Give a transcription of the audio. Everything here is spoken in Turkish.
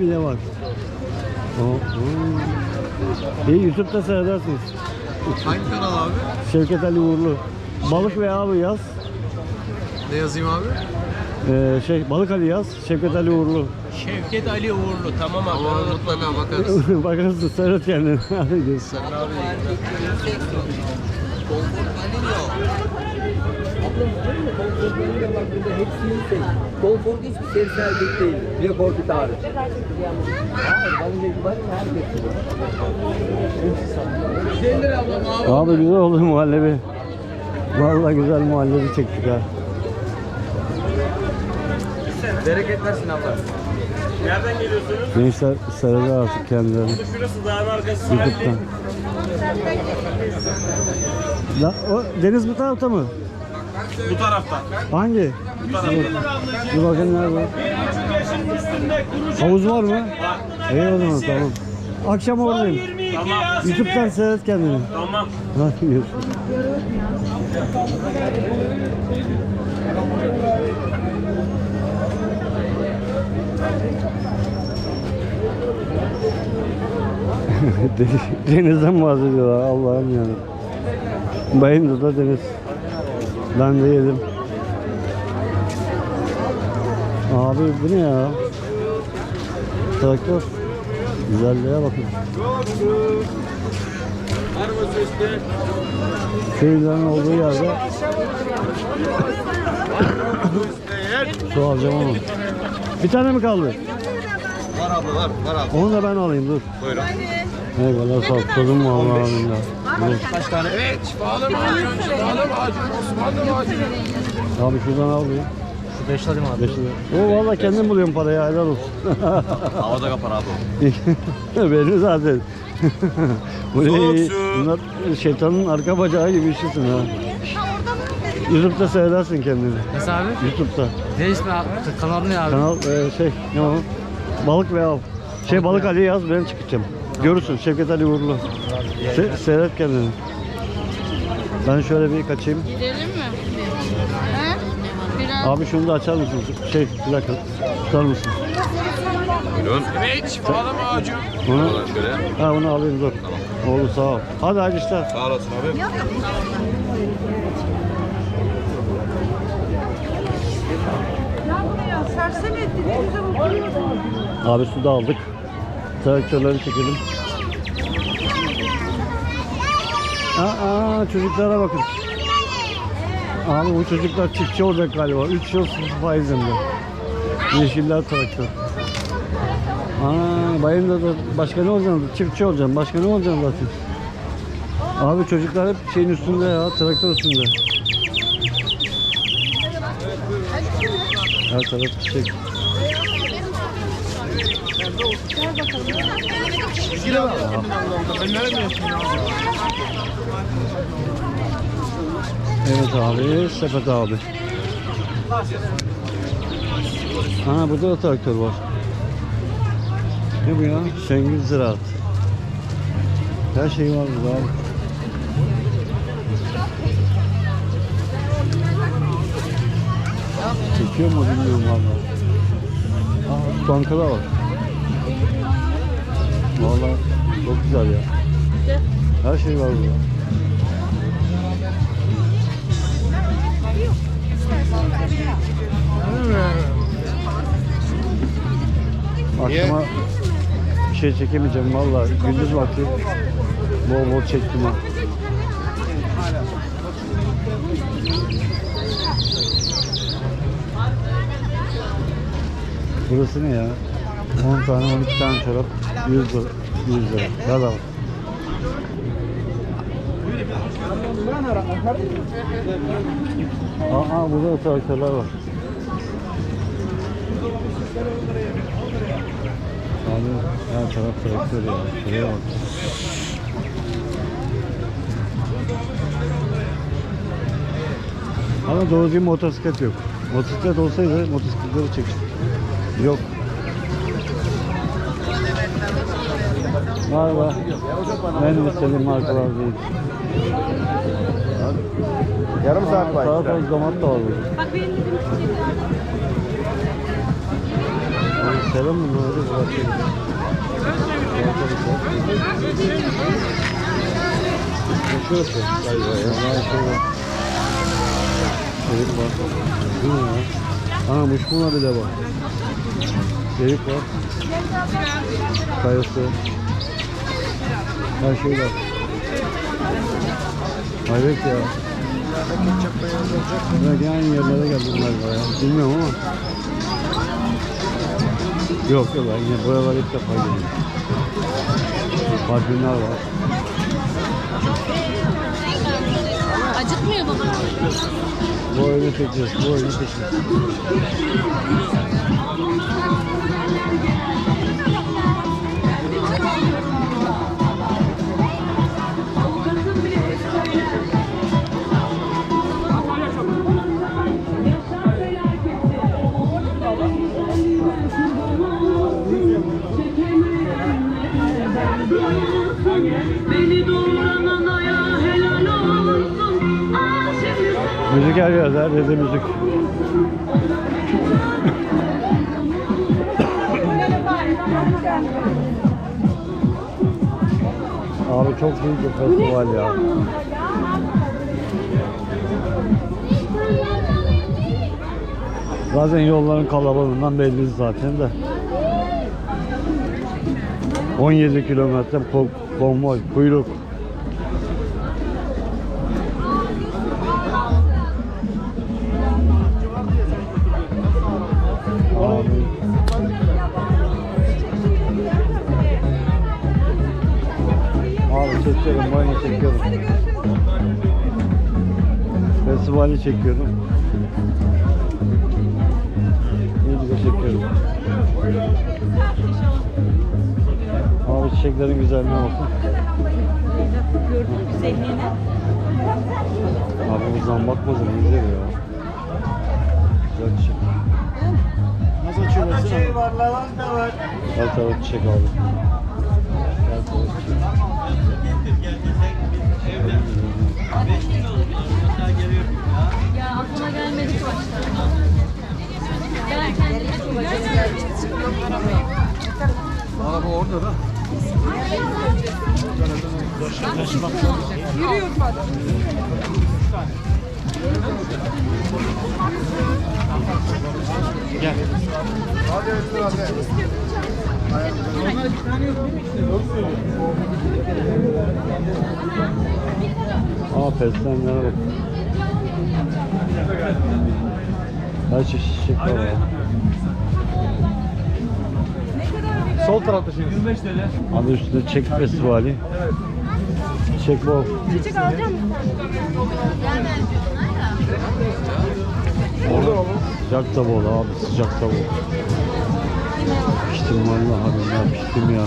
bile var. O, o. İyi YouTube'da seyredersiniz. Hangi kanal abi? Şevket Ali Uğurlu. Balık ve abi yaz. Ne yazayım abi? Ee, şey Balık Ali yaz. Şevket Ali Uğurlu. Şevket Ali Uğurlu tamam abi. Ama mutlaka bakarız. Bakarsın seyret kendini. Hadi görüşürüz. Sen abi Konfor hiçbir serisellik değil. Bir korkut abi. Hayır, bence güzel herkes. Abi güzel oldu muhallebi. Vallahi güzel muhallebi çektik ha. Bereket versin abla. Nereden geliyorsunuz? Gençler seyreder artık kendilerini. Şurası dağın arkası YouTube'dan. La, o, deniz bu tarafta mı? Bu tarafta. Hangi? Bir bakın nerede? 23 yaşın üstünde kurucu. Havuz var mı? İyi o zaman tamam. Akşam oradayım. 22 YouTube'dan seyret kendini. Tamam. Görüşürüz. Deniz- Denizden bahsediyorlar Allah'ım yani. Bayındır'da deniz. Ben de yedim. Abi bu ne ya? Traktör. Güzelliğe bakın. Köylerin olduğu yerde su alacağım ama. Bir tane mi kaldı? Var abla var. Var abi. Onu da ben alayım dur. Buyurun. Eyvallah sağ ol. Sözüm var. Dur. Kaç tane? Evet. Şifalı macun. Şifalı macun. Osmanlı macun. Abi şuradan al bir. Şu beş alayım abi. Beş lira. Oo valla kendim buluyorum parayı helal olsun. Havada kapar abi. Benim zaten. Bu ne? Soğuksun. Bunlar şeytanın arka bacağı gibi işisin ha. YouTube'da seyredersin kendini. Nasıl abi? YouTube'da. Ne ismi abi? Kanal ne abi? Kanal e, şey ne o? Balık ve av. Şey Balık Ali yaz ben çıkacağım. Görürsün Şevket Ali Uğurlu. Se- seyret kendini. Ben şöyle bir kaçayım. Gidelim mi? He? Biraz Abi şunu da açar mısın? Şey bir dakika. Tutar mısın? Buyurun. Evet. Şifalı macun. Bunu, Şöyle. ha bunu alayım dur. Oldu sağ ol. Hadi hadi işler. Sağ olasın abi. Abi su da aldık. Traktörleri çekelim. Aa, çocuklara bakın. Abi bu çocuklar çiftçi olacak galiba. 3 yıl faizinde. Yeşiller traktör. Aa, bayımda da başka ne olacaksın? Çiftçi olacaksın. Başka ne olacaksın zaten? Abi çocuklar hep şeyin üstünde ya, traktör üstünde. Her taraf çiçek. Evet abi, sepet abi. Ana burada da traktör var. Ne bu ya? Şengül Ziraat. Her şey var burada abi. Çekiyor mu bilmiyorum valla. Aa, bankada var. Valla çok güzel ya. Her şey var burada. Akşama bir şey çekemeyeceğim valla. Gündüz vakti bol bol çektim ha. Burası ne ya? 10 tane 12 tane çorap 100 lira. 100 lira. Bedava. Aa burada da traktörler var. Abi her taraf traktör ya. Şuraya bak. Ama doğru düzgün motosiklet yok. Motosiklet olsaydı motosikletleri çekiştik. Yok. Var var. Ben istediğim markalar değil. Yarım saat var. Salatalık domat da var. Bak benim dedim. Selam. Salatalık var. Ne şurası galiba ya. Daha şey var. Erik var. Bu ne ya? Ana muşmula bile var. Erik var. Kayısı. Her şey var. Hayret ya. Belki aynı yerlere geldim galiba ya. Bilmiyorum ama. Yok yok ben yine buralara ilk defa geliyorum. Parfümler var. Acıtmıyor baba. Bu oyunu seçiyoruz. Bu Müzik her yerde, her yerde müzik. Abi çok büyük bir festival ya. Zaten yolların kalabalığından belli zaten de. 17 kilometre ko- konvoy, kuyruk. Çekiyorum, banyo çekiyorum. Festivali çekiyorum. İyi de çekiyorum. Abi çiçeklerin güzelliğine bakın. Abi buradan bakmasın güzel ya. Güzel çiçek. Nasıl açıyorlar? Şey var, lavanta var. Her taraf çiçek abi. Araba orada da. Aa fesleğenlere bak. Çeşit çiçek var. Sol tarafta şey. 25 TL. Adı üstünde çek festivali. Çek bol. Çiçek alacağım. Sıcak da bol abi sıcak da bol. Piştim vallahi billahi piştim ya.